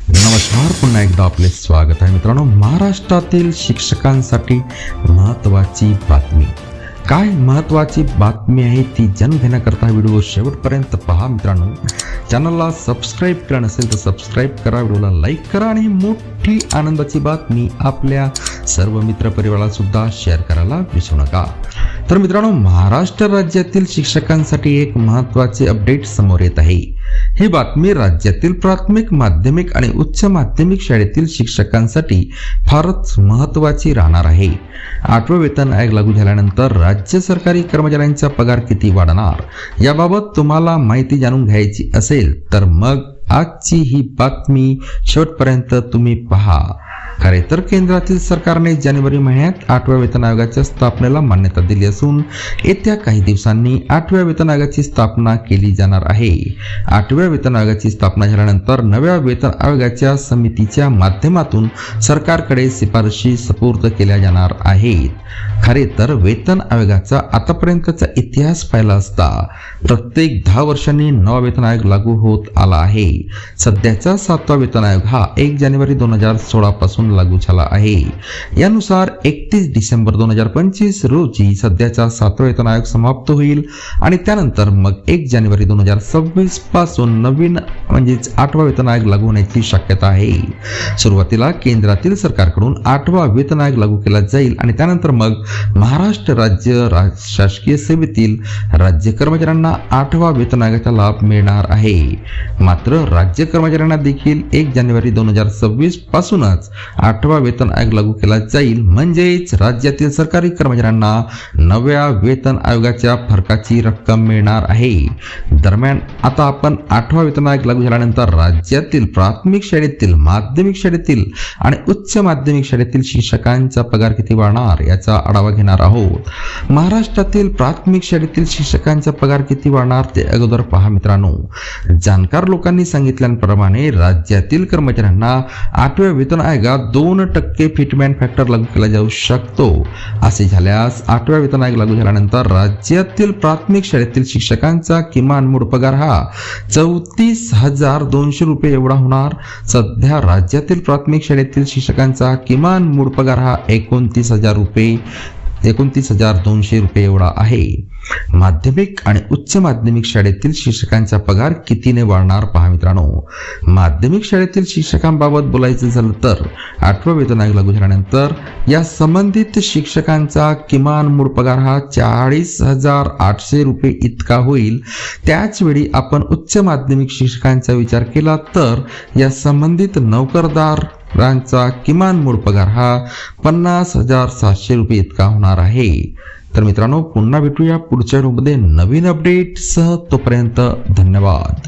नमस्कार पुन्हा एकदा आपले स्वागत आहे मित्रांनो. महाराष्ट्रातील शिक्षकांसाठी महत्त्वाची बातमी. काय महत्त्वाची बातमी आहे ती जाणून घेण्याकरता व्हिडिओ शेवटपर्यंत पहा मित्रांनो. चॅनलला सबस्क्राईब केलं नसेल तर सबस्क्राईब करा व्हिडिओला लाईक करा आणि मोठी आनंदाची बातमी आपल्या सर्व मित्रपरिवाराला सुद्धा शेअर करायला विसरू नका. तर मित्रांनो महाराष्ट्र राज्यातील शिक्षकांसाठी एक महत्त्वाचे अपडेट समोर येत आहे. ही बातमी राज्यातील प्राथमिक माध्यमिक आणि उच्च माध्यमिक शाळेतील शिक्षकांसाठी फारच महत्त्वाची राहणार आहे. आठवं वेतन आयोग लागू झाल्यानंतर राज्य सरकारी कर्मचाऱ्यांचा पगार किती वाढणार? याबाबत तुम्हाला माहिती जाणून घ्यायची असेल तर मग आजची ही बातमी शेवटपर्यंत तुम्ही पहा. खरे तर केंद्रातील सरकारने जानेवारी महिन्यात आठव्या वेतन आयोगाच्या स्थापनेला मान्यता दिली असून येत्या काही दिवसांनी आठव्या वेतन आयोगाची स्थापना केली जाणार आहे. आठव्या वेतन आयोगाची स्थापना झाल्यानंतर नव्या वेतन आयोगाच्या समितीच्या माध्यमातून सरकारकडे शिफारशी सुपूर्द केल्या जाणार आहेत. खरे तर वेतन आयोगाचा आतापर्यंतचा इतिहास पाहिला असता प्रत्येक दहा वर्षांनी नवा वेतन आयोग लागू होत आला आहे. सध्याचा सातवा वेतन आयोग हा एक जानेवारी दोन हजार सोळा पासून लागू झाला आहे. यानुसार एकतीस डिसेंबर दोन हजार पंचवीस रोजी सध्याचा सातवा वेतन आयोग समाप्त होईल आणि त्यानंतर मग एक जानेवारी दोन हजार सव्वीसपासून नवीन म्हणजेच आठवा वेतन आयोग लागू होण्याची शक्यता आहे. सुरुवातीला केंद्रातील सरकारकडून आठवा वेतन आयोग लागू केला जाईल आणि त्यानंतर मग महाराष्ट्र राज्य शासकीय सेवेतील राज्य कर्मचाऱ्यांना आठवा वेतन आयोगाचा लाभ मिळणार आहे. मात्र राज्य कर्मचाऱ्यांना देखील एक जानेवारी दोन हजार सव्वीस पासूनच आठवा वेतन आयोग लागू केला जाईल. म्हणजेच राज्यातील सरकारी कर्मचाऱ्यांना नव्या वेतन आयोगाच्या फरकाची रक्कम मिळणार आहे. दरम्यान आता आपण आठवा वेतन आयोग लागू झाल्यानंतर राज्यातील प्राथमिक शाळेतील माध्यमिक शाळेतील आणि उच्च माध्यमिक शाळेतील शिक्षकांचा पगार किती वाढणार याचा आढावा घेणार आहोत. महाराष्ट्रातील प्राथमिक शाळेतील शिक्षकांचा पगार किती वाढणार ते अगोदर पहा मित्रांनो. जाणकार लोकांनी सांगितल्याप्रमाणे राज्यातील कर्मचाऱ्यांना आठव्या वेतन आयोगात दोन टक्के फिटमॅन फॅक्टर लागू केला जाऊ शकतो. असे झाल्यास आठव्या वेतन आयोग लागू झाल्यानंतर राज्यातील प्राथमिक शाळेतील शिक्षकांचा किमान मूळ पगार हा चौतीस हजार दोनशे रुपये एवढा होणार. सध्या राज्यातील प्राथमिक शाळेतील शिक्षकांचा किमान मूळ पगार हा एकोणतीस हजार रुपये. एकोणतीस हजार दोनशे रुपये एवढा आहे. माध्यमिक आणि उच्च माध्यमिक शाळेतील शिक्षकांचा पगार कितीने वाढणार पहा मित्रांनो? माध्यमिक शाळेतील शिक्षकांबाबत बोलायचं झालं तर आठवा वेतन आयोग लागू झाल्यानंतर या संबंधित शिक्षकांचा किमान मूळ पगार हा चाळीस हजार आठशे रुपये इतका होईल. त्याचवेळी आपण उच्च माध्यमिक शिक्षकांचा विचार केला तर या संबंधित नोकरदार रांचा किमान मूळ पगार हा पन्नास हजार सातशे रुपये इतका होणार आहे. तर मित्रांनो पुन्हा भेटूया पुढच्या व्हिडिओमध्ये नवीन अपडेट सह तोपर्यंत धन्यवाद.